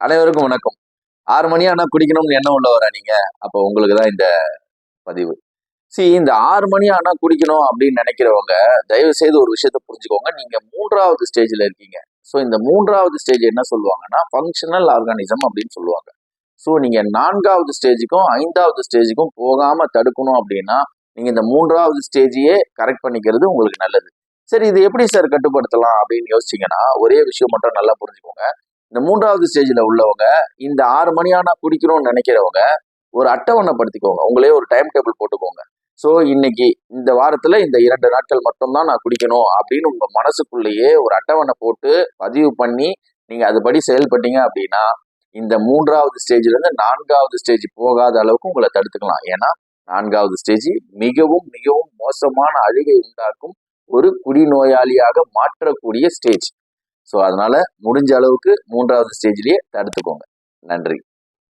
அனைவருக்கும் வணக்கம். ஆறு மணி ஆனா குடிக்கணும்னு என்ன உள்ளவரா நீங்க? அப்போ உங்களுக்கு தான் இந்த பதிவு. சி இந்த ஆறு மணி ஆனா குடிக்கணும் அப்படின்னு நினைக்கிறவங்க தயவு செய்து ஒரு விஷயத்த புரிஞ்சுக்கோங்க. நீங்க மூன்றாவது ஸ்டேஜ்ல இருக்கீங்க. ஸோ இந்த மூன்றாவது ஸ்டேஜ் என்ன சொல்லுவாங்கன்னா ஃபங்க்ஷனல் ஆர்கானிசம் அப்படின்னு சொல்லுவாங்க. ஸோ நீங்க நான்காவது ஸ்டேஜுக்கும் ஐந்தாவது ஸ்டேஜுக்கும் போகாம தடுக்கணும் அப்படின்னா நீங்க இந்த மூன்றாவது ஸ்டேஜையே கரெக்ட் பண்ணிக்கிறது உங்களுக்கு நல்லது. சரி இது எப்படி சார் கட்டுப்படுத்தலாம் அப்படின்னு யோசிச்சீங்கன்னா ஒரே விஷயம் மட்டும் நல்லா புரிஞ்சுக்கோங்க. இந்த மூன்றாவது ஸ்டேஜில் உள்ளவங்க இந்த ஆறு மணி ஆனா குடிக்கணும்னு நினைக்கிறவங்க ஒரு அட்டவணைப்படுத்திக்கோங்க. உங்களே ஒரு டைம் டேபிள் போட்டுக்கோங்க. ஸோ இன்னைக்கு இந்த வாரத்தில் இந்த இரண்டு நாட்கள் மட்டும்தான் நான் குடிக்கணும் அப்படின்னு உங்கள் மனசுக்குள்ளேயே ஒரு அட்டவணை போட்டு பதிவு பண்ணி நீங்கள் அதுபடி செயல்பட்டீங்க அப்படின்னா இந்த மூன்றாவது ஸ்டேஜ்லேருந்து நான்காவது ஸ்டேஜ் போகாத அளவுக்கு உங்களை தடுத்துக்கலாம். ஏன்னா நான்காவது ஸ்டேஜ் மிகவும் மிகவும் மோசமான அழுகை உண்டாக்கும் ஒரு குடிநோயாளியாக மாற்றக்கூடிய ஸ்டேஜ் ஸோ அதனால முடிஞ்ச அளவுக்கு மூன்றாவது ஸ்டேஜ்லேயே தடுத்துக்கோங்க. நன்றி.